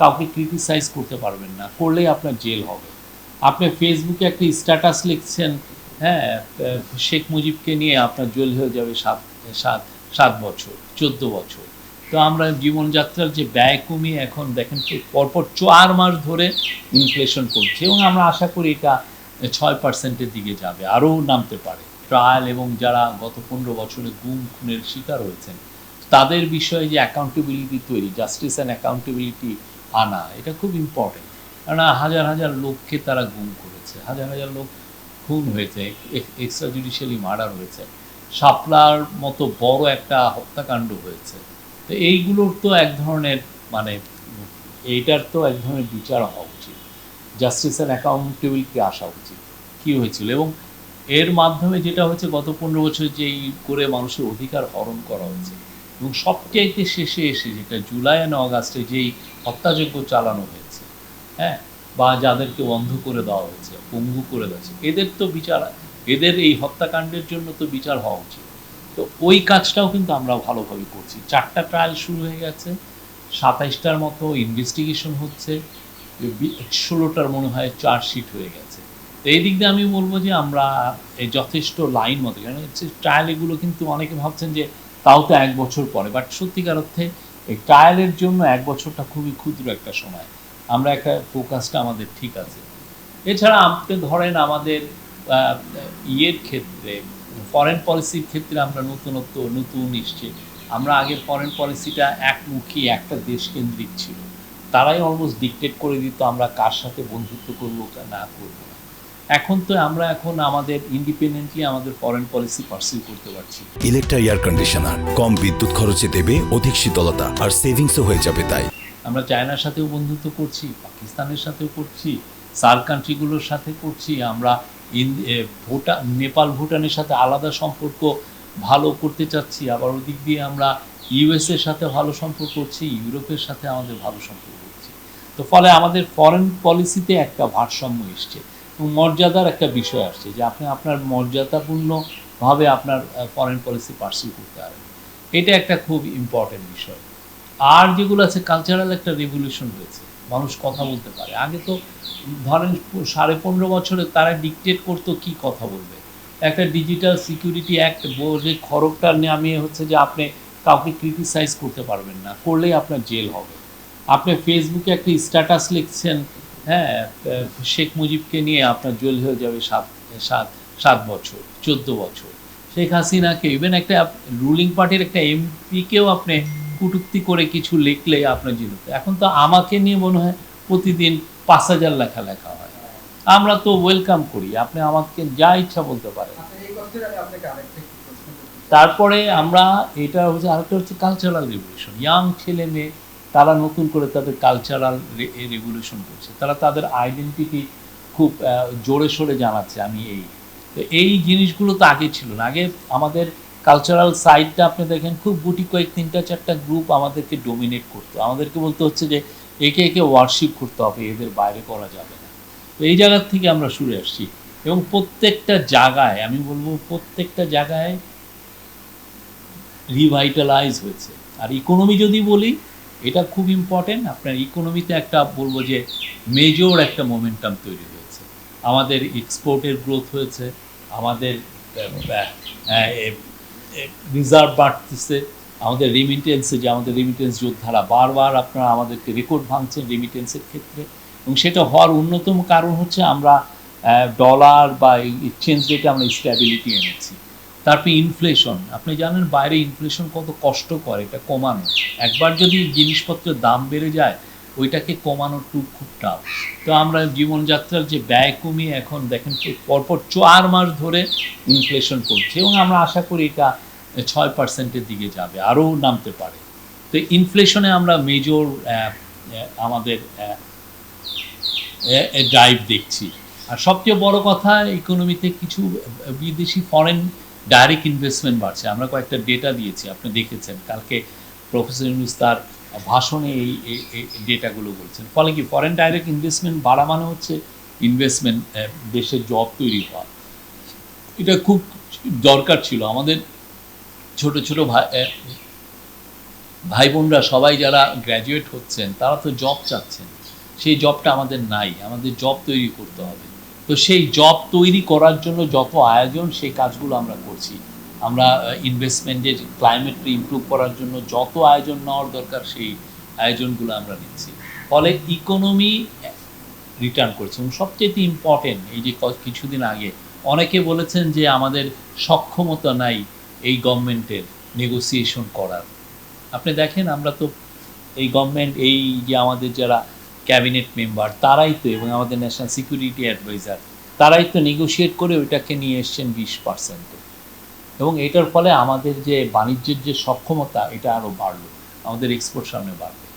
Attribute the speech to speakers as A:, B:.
A: কাউকে ক্রিটিসাইজ করতে পারবেন না, করলেই আপনার জেল হবে। আপনি ফেসবুকে একটা স্ট্যাটাস লিখছেন হ্যাঁ শেখ মুজিবকে নিয়ে আপনার জেল হয়ে যাবে সাত সাত সাত বছর, চোদ্দ বছর। তো আমরা জীবনযাত্রার যে ব্যয় কমিয়ে এখন দেখেন পরপর চার মাস ধরে ইনফ্লেশন করছে এবং আমরা আশা করি এটা ছয় পার্সেন্টের দিকে যাবে, আরও নামতে পারে। ট্রায়াল এবং যারা গত পনেরো বছরে গুম, খুনের শিকার হয়েছেন, তাদের বিষয়ে যে অ্যাকাউন্টেবিলিটি তৈরি জাস্টিস অ্যান্ড অ্যাকাউন্টেবিলিটি আনা, এটা খুব ইম্পর্টেন্ট কেননা হাজার হাজার লোককে তারা গুম করেছে। হাজার হাজার লোক খুন হয়েছে এক্সট্রা জুডিশিয়ালি মার্ডার হয়েছে। শাপলার মতো বড় একটা হত্যাকাণ্ড হয়েছে। তো এইগুলোর তো এক ধরনের মানে এইটার তো এক ধরনের বিচার হওয়া উচিত। জাস্টিস অ্যান্ড অ্যাকাউন্টেবিলিটি আসা উচিত। কী হয়েছিল? এবং এর মাধ্যমে যেটা হচ্ছে গত পনেরো বছর যেই করে মানুষের অধিকার হরণ করা হয়েছে এবং সবচাইতে শেষে এসে যেটা জুলাই অ্যান্ড অগাস্টে যেই হত্যাযজ্ঞ চালানো হয়েছে হ্যাঁ বা যাদেরকে বন্ধ করে দেওয়া হয়েছে, পঙ্গু করে দেওয়া এদের তো বিচার, এদের এই হত্যাকাণ্ডের জন্য তো বিচার হওয়া উচিত। তো ওই কাজটাও কিন্তু আমরা ভালোভাবে করছি। চারটা ট্রায়াল শুরু হয়ে গেছে, সাতাইশটার মতো ইনভেস্টিগেশন হচ্ছে ষোলোটার মনে হয় চার্জশিট হয়ে গেছে। তো এই দিক দিয়ে আমি বলব যে আমরা যথেষ্ট লাইন মতো, কারণ হচ্ছে ট্রায়াল এগুলো কিন্তু অনেকে ভাবছেন যে তাও তো এক বছর পরে। বাট সত্যিকার অর্থে এই ট্রায়ালের জন্য এক বছরটা খুবই ক্ষুদ্র একটা সময়। আমরা একটা ফোকাসটা আমাদের ঠিক আছে। এছাড়া আপনি ধরেন আমাদের ইয়ের ক্ষেত্রে ফরেন পলিসির ক্ষেত্রে আমরা নতুনত্ব, নতুন এসছে আমরা আগে ফরেন পলিসিটা একমুখী একটা দেশকেন্দ্রিক ছিল। তারাই অলমোস্ট ডিকটেট করে দিত আমরা কার সাথে বন্ধুত্ব করব, না করব। এখন তো আমরা এখন আমাদের ইন্ডিপেন্ডেন্টলি আমাদের ফরেন পলিসি পার্সিউ করতে পারছি।
B: ইলেকট্রা এয়ার কন্ডিশনার কম বিদ্যুৎ খরচে দেবে অধিক শীতলতা আর সেভিংসও হয়ে যাবে তাই।
A: আমরা চায়নার সাথেও বন্ধুত্ব করছি পাকিস্তানের সাথেও করছি সার্ক কান্ট্রিগুলোর সাথে করছি আমরা ভুটান নেপাল ভুটানের সাথে আলাদা সম্পর্ক ভালো করতে চাচ্ছি আবার ওদিক দিয়ে আমরা ইউএসের সাথে ভালো সম্পর্ক করছি ইউরোপের সাথে আমাদের ভালো সম্পর্ক করছি। তো ফলে আমাদের ফরেন পলিসিতে একটা ভারসাম্য এসছে। মর্যাদার একটা বিষয় আসছে যে আপনি আপনার মর্যাদাপূর্ণভাবে আপনার ফরেন পলিসি পার্সিউ করতে পারেন। এটা একটা খুব ইম্পর্টেন্ট বিষয়। আর যেগুলো আছে কালচারাল একটা রেভলিউশন হয়েছে মানুষ কথা বলতে পারে। আগে তো ধরেন সাড়ে পনেরো বছরে তারা ডিকটেট করতো কি কথা বলবে। একটা ডিজিটাল সিকিউরিটি অ্যাক্ট যে খরকটা নামিয়ে হচ্ছে যে আপনি কাউকে ক্রিটিসাইজ করতে পারবেন না। করলেই আপনার জেল হবে। আপনি ফেসবুকে একটা স্ট্যাটাস লিখছেন হ্যাঁ শেখ মুজিবকে নিয়ে আপনার জেল হয়ে যাবে সাত সাত সাত বছর চোদ্দ বছর। শেখ হাসিনাকে ইভেন একটা রুলিং পার্টির একটা এমপিকেও আপনি কুটুক্তি করে কিছু লিখলে আপনার জেল এখন তো আমাকে নিয়ে মনে হয় প্রতিদিন পাঁচ হাজার লেখা লেখা হয়। আমরা তো ওয়েলকাম করি আপনি আমাকে যা ইচ্ছা বলতে পারেন। তারপরে আমরা এটা হচ্ছে আরেকটা হচ্ছে কালচারাল রেভলিউশন ইয়াং ছেলে মেয়ে তারা নতুন করে তাদের কালচারাল রেগুলেশন করছে। তারা তাদের আইডেন্টিটি খুব জোরে সোরে জানাচ্ছে আমি এই। তো এই জিনিসগুলো তো আগে ছিল না। আগে আমাদের কালচারাল সাইডটা আপনি দেখেন, খুব গুটি কয়েক তিনটা চারটা গ্রুপ আমাদেরকে ডোমিনেট করতো। আমাদেরকে বলতে হচ্ছে যে একে একে ওয়ার্শিপ করতে হবে, এদের বাইরে করা যাবে না। তো এই জায়গার থেকে আমরা শুরু আসছি। এবং প্রত্যেকটা জায়গায়, আমি বলব প্রত্যেকটা জায়গায় রিভাইটালাইজ হয়েছে। আর ইকোনমি যদি বলি এটা খুব ইম্পর্টেন্ট আপনার ইকোনমিতে একটা বলব যে মেজর একটা মোমেন্টাম তৈরি হয়েছে। আমাদের এক্সপোর্টের গ্রোথ হয়েছে, আমাদের রিজার্ভ বাড়তেছে, আমাদের রিমিটেন্সে যে আমাদের রিমিটেন্স যোদ্ধারা বারবার আপনারা আমাদেরকে রেকর্ড ভাঙছেন রিমিটেন্সের ক্ষেত্রে। এবং সেটা হওয়ার অন্যতম কারণ হচ্ছে আমরা ডলার বা এক্সচেঞ্জ রেটে আমরা স্ট্যাবিলিটি এনেছি। তারপরে ইনফ্লেশন আপনি জানেন বাইরে ইনফ্লেশন কত কষ্ট করে, এটা কমানো। একবার যদি জিনিসপত্রের দাম বেড়ে যায়, ওইটাকে কমানোর টুক খুব টাফ তো আমরা জীবনযাত্রার যে ব্যয় কমিয়ে এখন দেখেন, পরপর চার মাস ধরে ইনফ্লেশন করছে এবং আমরা আশা করি এটা ছয় পার্সেন্টের দিকে যাবে, আরও নামতে পারে। তো ইনফ্লেশনে আমরা মেজর আমাদের ড্রাইভ দেখছি। আর সবচেয়ে বড় কথা ইকোনমিতে কিছু বিদেশি ফরেন ডাইরেক্ট ইনভেস্টমেন্ট বাড়ছে। আমরা কয়েকটা ডেটা দিয়েছি, আপনি দেখেছেন। কালকে প্রফেসর ইউনুস তার ভাষণে এই ডেটাগুলো বলছেন। ফলে কি ফরেন ডাইরেক্ট ইনভেস্টমেন্ট বাড়া মানে হচ্ছে ইনভেস্টমেন্ট দেশের জব তৈরি হওয়া। এটা খুব দরকার ছিল। আমাদের ছোট ছোট ভাই বোনরা সবাই যারা গ্র্যাজুয়েট হচ্ছেন, তারা তো জব চাচ্ছেন। সেই জবটা আমাদের নাই। আমাদের জব তৈরি করতে হবে। তো সেই জব তৈরি করার জন্য যত আয়োজন, সেই কাজগুলো আমরা করছি। আমরা ইনভেস্টমেন্টের ক্লাইমেটকে ইমপ্রুভ করার জন্য যত আয়োজন নেওয়ার দরকার, সেই আয়োজনগুলো আমরা নিচ্ছি। ফলে ইকোনমি রিটার্ন করছে এবং সবচেয়ে ইম্পর্টেন্ট এই যে কিছুদিন আগে অনেকে বলেছেন যে আমাদের সক্ষমতা নাই এই গভর্নমেন্টের নেগোসিয়েশন করার। আপনি দেখেন, আমরা তো এই গভর্নমেন্ট এই যে আমাদের যারা ক্যাবিনেট মেম্বার তারাই তো, এবং আমাদের ন্যাশনাল সিকিউরিটি অ্যাডভাইজার তারাই তো নেগোশিয়েট করে ওইটাকে নিয়ে এসছেন বিশ পার্সেন্ট এবং এটার ফলে আমাদের যে বাণিজ্যের যে সক্ষমতা, এটা আরও বাড়লো, আমাদের এক্সপোর্ট সামনে বাড়বে।